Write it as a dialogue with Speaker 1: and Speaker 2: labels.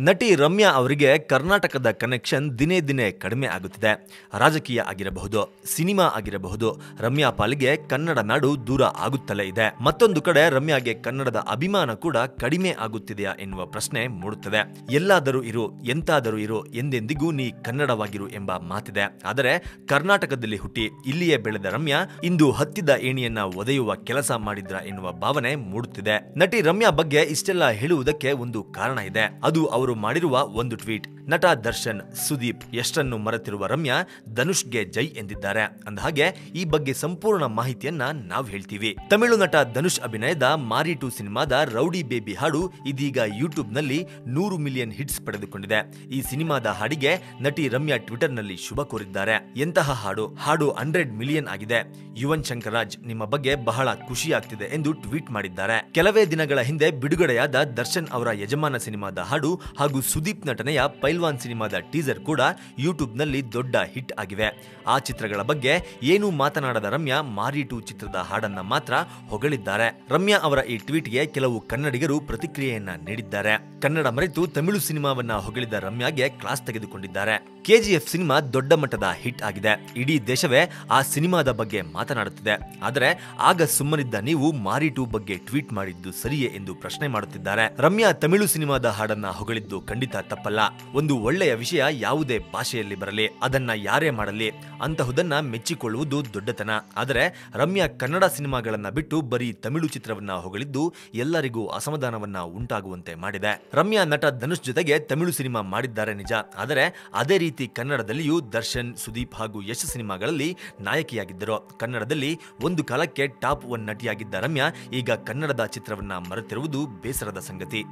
Speaker 1: ನಟಿ ರಮ್ಯಾ ಅವರಿಗೆ ಕರ್ನಾಟಕದ ಕನೆಕ್ಷನ್ ದಿನೇ ದಿನೇ ಕಡಿಮೆ ಆಗುತ್ತಿದೆ. ರಾಜಕೀಯ ಆಗಿರಬಹುದು, ಸಿನಿಮಾ ಆಗಿರಬಹುದು, ರಮ್ಯಾ ಪಾಲಿಗೆ ಕನ್ನಡ ನಾಡು ದೂರ ಆಗುತ್ತಲೇ ಇದೆ. ಮತ್ತೊಂದು ಕಡೆ ರಮ್ಯಾಗೆ ಕನ್ನಡದ ಅಭಿಮಾನ ಕೂಡ ಕಡಿಮೆ ಆಗುತ್ತಿದೆಯಾ ಎನ್ನುವ ಪ್ರಶ್ನೆ ಮೂಡುತ್ತದೆ. ಎಲ್ಲಾದರೂ ಇರು, ಎಂತಾದರೂ ಇರು, ಎಂದೆಂದಿಗೂ ನೀ ಕನ್ನಡವಾಗಿರು ಎಂಬ ಮಾತಿದೆ. ಆದರೆ ಕರ್ನಾಟಕದಲ್ಲಿ ಹುಟ್ಟಿ ಇಲ್ಲಿಯೇ ಬೆಳೆದ ರಮ್ಯಾ ಇಂದು ಹತ್ತಿದ ಏಣಿಯನ್ನ ಒದೆಯುವ ಕೆಲಸ ಮಾಡಿದ್ರ ಎನ್ನುವ ಭಾವನೆ ಮೂಡುತ್ತಿದೆ. ನಟಿ ರಮ್ಯಾ ಬಗ್ಗೆ ಇಷ್ಟೆಲ್ಲ ಹೇಳುವುದಕ್ಕೆ ಒಂದು ಕಾರಣ ಇದೆ. ಅದು ಅವರು ಮಾಡಿರುವ ಒಂದು ಟ್ವೀಟ್. ನಟ ದರ್ಶನ್, ಸುದೀಪ್ ಎಷ್ಟನ್ನು ಮರೆತಿರುವ ರಮ್ಯಾ ಧನುಷ್ಗೆ ಜೈ ಎಂದಿದ್ದಾರೆ. ಅಂದಹಾಗೆ ಈ ಬಗ್ಗೆ ಸಂಪೂರ್ಣ ಮಾಹಿತಿಯನ್ನ ನಾವು ಹೇಳ್ತೀವಿ. ತಮಿಳು ನಟ ಧನುಷ್ ಅಭಿನಯದ ಮಾರಿ ಟು ಸಿನಿಮಾದ ರೌಡಿ ಬೇಬಿ ಹಾಡು ಇದೀಗ ಯೂಟ್ಯೂಬ್ನಲ್ಲಿ ನೂರು ಮಿಲಿಯನ್ ಹಿಟ್ಸ್ ಪಡೆದುಕೊಂಡಿದೆ. ಈ ಸಿನಿಮಾದ ಹಾಡಿಗೆ ನಟಿ ರಮ್ಯಾ ಟ್ವಿಟರ್ನಲ್ಲಿ ಶುಭ ಕೋರಿದ್ದಾರೆ. ಎಂತಹ ಹಾಡು? ಹಾಡು ಹಂಡ್ರೆಡ್ ಮಿಲಿಯನ್ ಆಗಿದೆ. ಯುವನ್ ಶಂಕರ್ ರಾಜ್ ನಿಮ್ಮ ಬಗ್ಗೆ ಬಹಳ ಖುಷಿಯಾಗ್ತಿದೆ ಎಂದು ಟ್ವೀಟ್ ಮಾಡಿದ್ದಾರೆ. ಕೆಲವೇ ದಿನಗಳ ಹಿಂದೆ ಬಿಡುಗಡೆಯಾದ ದರ್ಶನ್ ಅವರ ಯಜಮಾನ ಸಿನಿಮಾದ ಹಾಡು ಹಾಗೂ ಸುದೀಪ್ ನಟನೆಯ ಪೈಲ್ವಾನ್ ಸಿನಿಮಾದ ಟೀಸರ್ ಕೂಡ ಯೂಟ್ಯೂಬ್ನಲ್ಲಿ ದೊಡ್ಡ ಹಿಟ್ ಆಗಿವೆ. ಆ ಚಿತ್ರಗಳ ಬಗ್ಗೆ ಏನೂ ಮಾತನಾಡದ ರಮ್ಯಾ, ಮಾರಿ ಟು ಚಿತ್ರದ ಹಾಡನ್ನ ಮಾತ್ರ ಹೊಗಳಿದ್ದಾರೆ. ರಮ್ಯಾ ಅವರ ಈ ಟ್ವೀಟ್ಗೆ ಕೆಲವು ಕನ್ನಡಿಗರು ಪ್ರತಿಕ್ರಿಯೆಯನ್ನ ನೀಡಿದ್ದಾರೆ. ಕನ್ನಡ ಮರೆತು ತಮಿಳು ಸಿನಿಮಾವನ್ನ ಹೊಗಳಿದ ರಮ್ಯಾಗೆ ಕ್ಲಾಸ್ ತೆಗೆದುಕೊಂಡಿದ್ದಾರೆ. ಕೆಜಿಎಫ್ ಸಿನಿಮಾ ದೊಡ್ಡ ಮಟ್ಟದ ಹಿಟ್ ಆಗಿದೆ. ಇಡೀ ದೇಶವೇ ಆ ಸಿನಿಮಾದ ಬಗ್ಗೆ ಮಾತನಾಡುತ್ತಿದೆ. ಆದರೆ ಆಗ ಸುಮ್ಮನಿದ್ದ ನೀವು ಮಾರಿ ಟು ಬಗ್ಗೆ ಟ್ವೀಟ್ ಮಾಡಿದ್ದು ಸರಿಯೇ ಎಂದು ಪ್ರಶ್ನೆ ಮಾಡುತ್ತಿದ್ದಾರೆ. ರಮ್ಯಾ ತಮಿಳು ಸಿನಿಮಾದ ಹಾಡನ್ನ ಹೊಗಳಿದ್ದು ಖಂಡಿತ ತಪ್ಪಲ್ಲ. ಒಂದು ಒಳ್ಳೆಯ ವಿಷಯ ಯಾವುದೇ ಭಾಷೆಯಲ್ಲಿ ಬರಲಿ, ಅದನ್ನ ಯಾರೇ ಮಾಡಲಿ, ಅಂತಹುದನ್ನ ಮೆಚ್ಚಿಕೊಳ್ಳುವುದು ದೊಡ್ಡತನ. ಆದರೆ ರಮ್ಯಾ ಕನ್ನಡ ಸಿನಿಮಾಗಳನ್ನ ಬಿಟ್ಟು ಬರೀ ತಮಿಳು ಚಿತ್ರವನ್ನ ಹೊಗಳಿದ್ದು ಎಲ್ಲರಿಗೂ ಅಸಮಾಧಾನವನ್ನ ಉಂಟಾಗುವಂತೆ ಮಾಡಿದೆ. ರಮ್ಯಾ ನಟ ಧನುಷ್ ಜೊತೆಗೆ ತಮಿಳು ಸಿನಿಮಾ ಮಾಡಿದ್ದಾರೆ ನಿಜ. ಆದರೆ ಅದೇ ರೀತಿ ಕನ್ನಡದಲ್ಲಿಯೂ ದರ್ಶನ್, ಸುದೀಪ್ ಹಾಗೂ ಯಶ್ ಸಿನಿಮಾಗಳಲ್ಲಿ ನಾಯಕಿಯಾಗಿದ್ದರು. ಕನ್ನಡದಲ್ಲಿ ಒಂದು ಕಾಲಕ್ಕೆ ಟಾಪ್ ಒನ್ ನಟಿಯಾಗಿದ್ದ ರಮ್ಯಾ ಈಗ ಕನ್ನಡದ ಚಿತ್ರವನ್ನ ಮರೆತಿರುವುದು ಬೇಸರದ ಸಂಗತಿ.